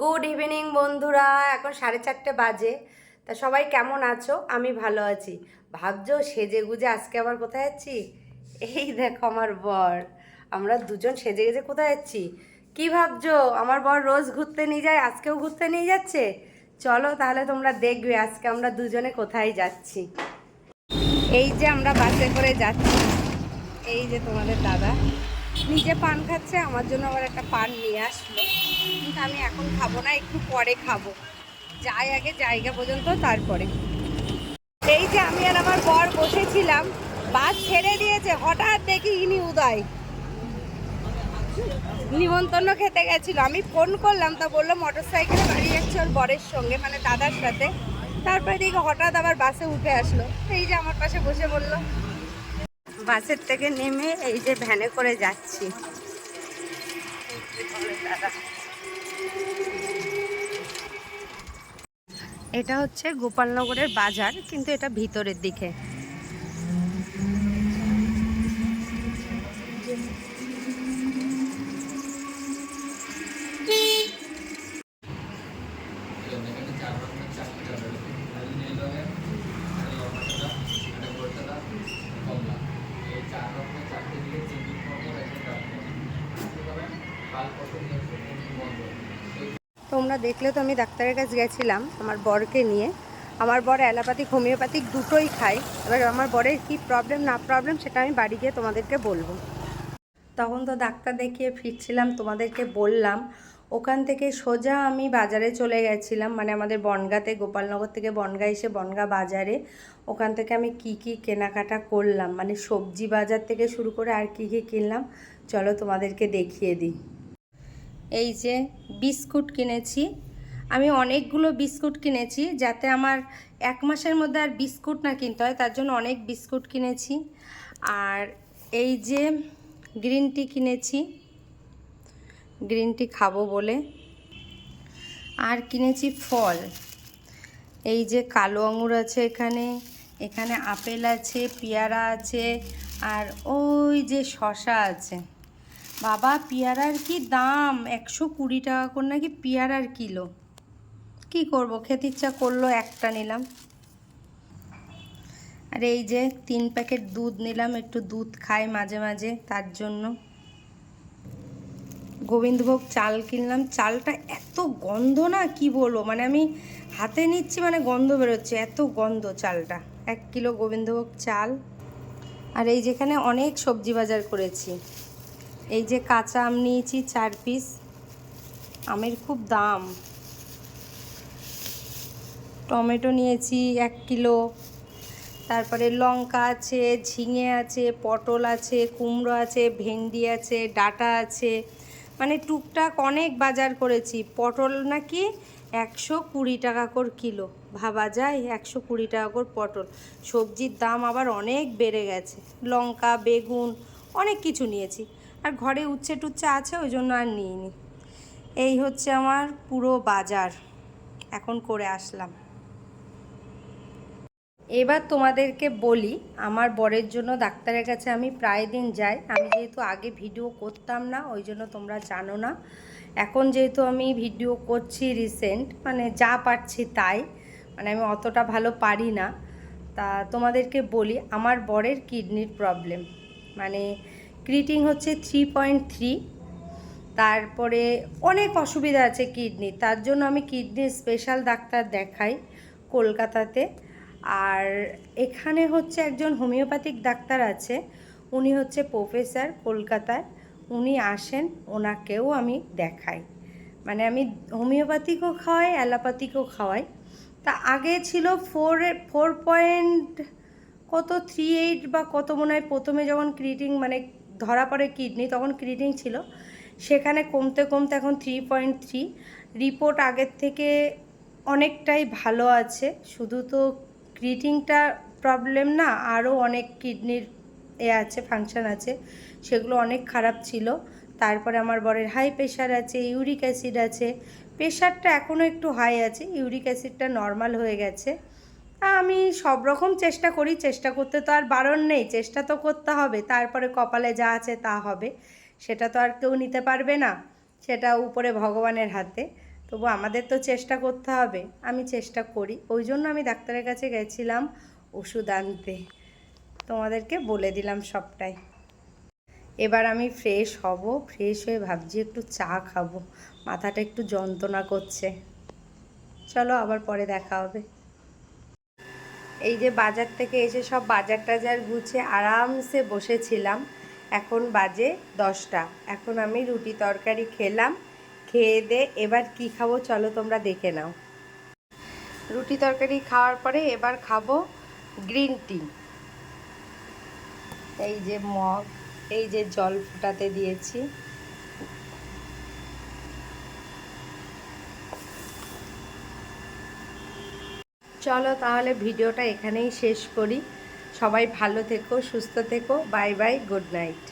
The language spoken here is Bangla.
গুড ইভিনিং বন্ধুরা। এখন সাড়ে চারটে বাজে। তা সবাই কেমন আছো? আমি ভালো আছি। ভাবছ, সেজে গুজে আজকে আবার কোথায় যাচ্ছি? এই দেখো আমার বর। আমরা দুজন সেজে গেজে কোথায় যাচ্ছি? কি ভাবছ? আমার বর রোজ ঘুরতে নিয়ে যায়, আজকেও ঘুরতে নিয়ে যাচ্ছে? চলো তাহলে তোমরা দেখবে আজকে আমরা দুজনে কোথায় যাচ্ছি। এই যে আমরা বাসে করে যাচ্ছি। এই যে তোমাদের দাদা। নিজে পান খাচ্ছে, আমার জন্য আবার একটা পান নিয়ে আসলো। কিন্তু আমি এখন খাব না, একটু পরে খাব। যাই আগে জায়গা পর্যন্ত, তারপরে। এই যে আমি আর আমার বর বসেছিলাম, বাস ছেড়ে দিয়েছে, হঠাৎ দেখি ইনি উদয়। নিমন্ত্রণ খেতে গেছিল। আমি ফোন করলাম, তা বলল মোটর সাইকেলে বাড়ি যাচ্ছে ওর বরের সঙ্গে মানে দাদার সাথে। তারপরে দেখি হঠাৎ আবার বাসে উঠে আসলো। এই যে আমার পাশে বসে বলল বাসের থেকে নেমে এই যে ভ্যানে করে যাচ্ছি। এটা হচ্ছে গোপালনগরের বাজার, কিন্তু এটা ভিতরের দিকে। তোমরা দেখলে তো আমি ডাক্তারের কাছে গেছিলাম আমার বরকে নিয়ে। আমার বর অ্যালোপ্যাথিক, হোমিওপ্যাথিক দুটোই খায়। এবার আমার বরের কি প্রবলেম না প্রবলেম সেটা আমি বাড়ি গিয়ে তোমাদেরকে বলব। তখন তো ডাক্তার দেখিয়ে ফিরছিলাম, তোমাদেরকে বললাম। ওখান থেকে সোজা আমি বাজারে চলে গেছিলাম মানে আমাদের বনগাতে, গোপালনগর থেকে বনগা এসে বনগা বাজারে। ওখান থেকে আমি কি কি কেনাকাটা করলাম মানে সবজি বাজার থেকে শুরু করে আর কি কি কিনলাম, চলো তোমাদেরকে দেখিয়ে দিই। এই যে বিস্কুট কিনেছি। আমি অনেকগুলো বিস্কুট কিনেছি যাতে আমার এক মাসের মধ্যে আর বিস্কুট না কিনতে হয়, তার জন্য অনেক বিস্কুট কিনেছি। আর এই যে গ্রিন টি কিনেছি, গ্রিন টি খাব বলে। আর কিনেছি ফল। এই যে কালো আঙুর আছে এখানে এখানে আপেল আছে, পেয়ারা আছে, আর ওই যে শশা আছে। বাবা, পেয়ারার কি দাম? একশো কুড়ি টাকা করে নাকি পেয়ারার কিলো? কি করব? খেতে ইচ্ছা করল, একটা নিলাম। আর এই যে তিন প্যাকেট দুধ নিলাম, একটু দুধ খাই মাঝে মাঝে, তার জন্য। গোবিন্দভোগ চাল কিনলাম। চালটা এত গন্ধ না, কি বলব? মানে আমি হাতে নিচ্ছি মানে গন্ধ বেরোচ্ছে। এত গন্ধ চালটা। এক কিলো গোবিন্দভোগ চাল। আর এই যেখানে অনেক সবজি বাজার করেছি। এই যে কাঁচা আম নিয়েছি চার পিস আমের খুব দাম। টমেটো নিয়েছি এক কিলো। তারপরে লঙ্কা আছে, ঝিঙে আছে, পটল আছে, কুমড়ো আছে, ভেন্ডি আছে, ডাটা আছে। মানে টুকটাক অনেক বাজার করেছি। পটল নাকি একশো কুড়ি টাকা করে কিলো। ভাবা যায় একশো কুড়ি টাকা করে পটল। সবজির দাম আবার অনেক বেড়ে গেছে। লঙ্কা, বেগুন, অনেক কিছু নিয়েছি। আর ঘরে উচ্ছে টুচ্ছে আছে, ওই জন্য আর নিইনি। এই হচ্ছে আমার পুরো বাজার। এখন করে আসলাম। এবার তোমাদেরকে বলি, আমার বরের জন্য ডাক্তারের কাছে আমি প্রায় দিন যাই। আমি যেহেতু আগে ভিডিও করতাম না, ওই জন্য তোমরা জানো না। এখন যেহেতু আমি ভিডিও করছি রিসেন্ট মানে যা পারছি তাই মানে আমি অতটা ভালো পারি না। তা তোমাদেরকে বলি, আমার বরের কিডনির প্রবলেম মানে ক্রিটিং হচ্ছে থ্রি পয়েন্ট থ্রি তারপরে অনেক অসুবিধা আছে কিডনি, তার জন্য আমি কিডনির স্পেশাল ডাক্তার দেখাই কলকাতাতে। আর এখানে হচ্ছে একজন হোমিওপ্যাথিক ডাক্তার আছে, উনি হচ্ছে প্রফেসর কলকাতায়। উনি আসেন, ওনাকেও আমি দেখাই। মানে আমি হোমিওপ্যাথিকও খাওয়াই অ্যালোপ্যাথিকও খাওয়াই। তা আগে ছিল ফোর ফোর পয়েন্ট কত থ্রি এইট বা কত মনে হয় প্রথমে যখন ক্রিটিং মানে ধরা পড়ে কিডনি, তখন ক্রিটিং ছিল। সেখানে কমতে কমতে এখন থ্রি পয়েন্ট থ্রি রিপোর্ট আগের থেকে অনেকটাই ভালো আছে। শুধু তো ক্রিটিংটা প্রবলেম না আরও অনেক কিডনির এ আছে ফাংশন আছে। সেগুলো অনেক খারাপ ছিল। তারপরে আমার বরের হাই প্রেশার আছে ইউরিক অ্যাসিড আছে। প্রেশারটা এখনও একটু হাই আছে। ইউরিক অ্যাসিডটা নর্মাল হয়ে গেছে। আমি সব রকম চেষ্টা করি, চেষ্টা করতে তো আর বারণ নেই, চেষ্টা তো করতে হবে, তারপরে কপালে যা আছে তা হবে। সেটা তো আর কেউ নিতে পারবে না, সেটা উপরে ভগবানের হাতে। তবু আমাদের তো চেষ্টা করতে হবে, আমি চেষ্টা করি। ওই জন্য আমি ডাক্তারের কাছে গেছিলাম ওষুধ আনতে। তোমাদেরকে বলে দিলাম সবটাই। এবার আমি ফ্রেশ হব ফ্রেশ হয়ে ভাবছি একটু চা খাব, মাথাটা একটু যন্ত্রণা করছে। চলো আবার পরে দেখা হবে। এই যে বাজার থেকে এসে সব বাজার টাজার গুছিয়ে আরামসে বসেছিলাম। এখন বাজে দশটা। এখন আমি রুটি তরকারি খেলাম। খেয়ে দে, এবার কি খাব চলো তোমরা দেখে নাও। রুটি তরকারি খাওয়ার পরে এবার খাব গ্রিন টি। এই যে মগ, এই যে জল ফুটাতে দিয়েছি। চলো তাহলে ভিডিওটা এখানেই শেষ করি। সবাই ভালো থেকো, সুস্থ থেকো, বাই বাই, গুড নাইট।